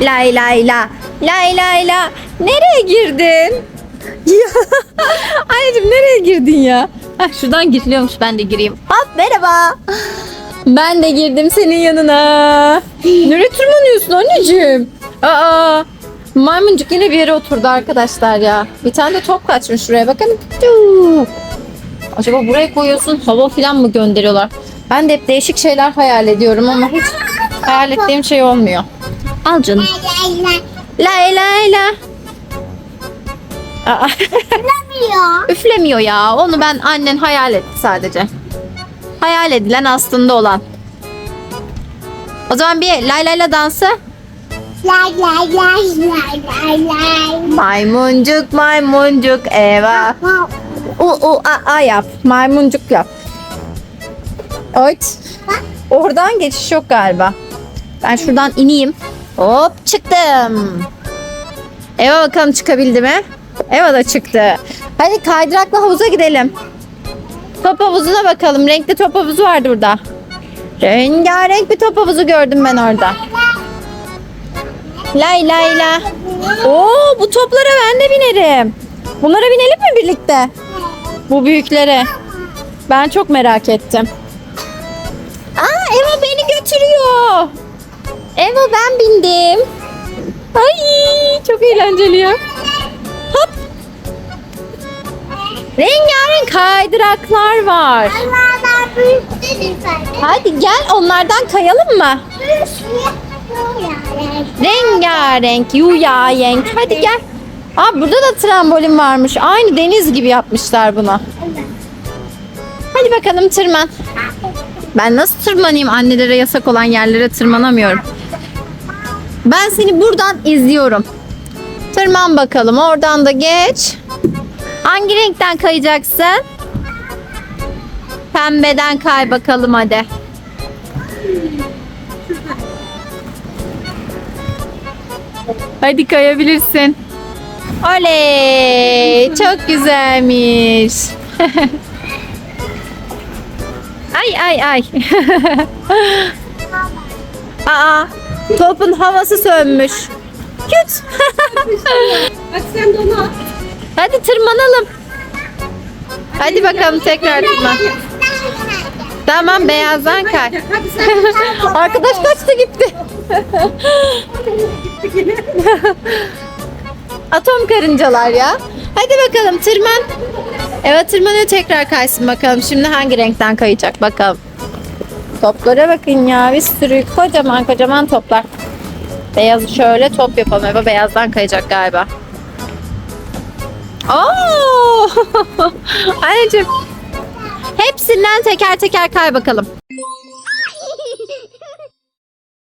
Lay lay la. Lay lay la. Nereye girdin? Ya. Anneciğim nereye girdin ya? Heh, şuradan giriliyormuş ben de gireyim. Hop merhaba. Ben de girdim senin yanına. Nereye tırmanıyorsun anneciğim? Aa, maymuncuk yine bir yere oturdu arkadaşlar ya. Bir tane de top kaçmış şuraya bakın. Acaba buraya koyuyorsun hava falan mı gönderiyorlar? Ben de hep değişik şeyler hayal ediyorum ama hiç hayal ettiğim şey olmuyor. Al canım. Lay lay la. Aa, Bilmiyor. üflemiyor ya. Onu ben annen hayal etti sadece. Hayal edilen aslında olan. O zaman bir lay lay la dansı. Lay lay lay lay lay lay. Maymuncuk maymuncuk eva. U u a a yap. Maymuncuk yap. Evet. Oradan geçiş yok galiba. Ben şuradan ineyim. Hop çıktım. Eva bakalım çıkabildi mi? Eva da çıktı. Hadi kaydırakla havuza gidelim. Top havuzuna bakalım. Renkli top havuzu vardı burada. Rengarenk bir top havuzu gördüm ben orada. Lay lay la. Oo bu toplara ben de binerim. Bunlara binelim mi birlikte? Bu büyüklere. Ben çok merak ettim. Aa Eva beni götürüyor. Eva ben bindim. Ay çok eğlenceli ya. Hop. Rengarenk kaydıraklar var. Hadi gel onlardan kayalım mı? Rengarenk, yuyayenk. Hadi gel. Aa burada da trambolin varmış. Aynı deniz gibi yapmışlar bunu. Hadi bakalım tırman. Ben nasıl tırmanayım? Annelere yasak olan yerlere tırmanamıyorum. Ben seni buradan izliyorum. Tırman bakalım. Oradan da geç. Hangi renkten kayacaksın? Pembeden kay bakalım hadi. Hadi kayabilirsin. Oley! Çok güzelmiş. ay ay ay. Aa, topun havası sönmüş. Küt. Bak sen de onu at. Hadi tırmanalım. Hadi bakalım tekrar tırman. Tamam beyazdan kay. Arkadaş kaçtı gitti. Atom karıncalar ya. Hadi bakalım tırman. Evet tırmanıyor tekrar kaysın bakalım. Şimdi hangi renkten kayacak bakalım. Toplara bakın ya bir sürü kocaman kocaman toplar. Beyazı şöyle top yapalım. Eva beyazdan kayacak galiba. Oo! Anneciğim. Hepsinden teker teker kay bakalım.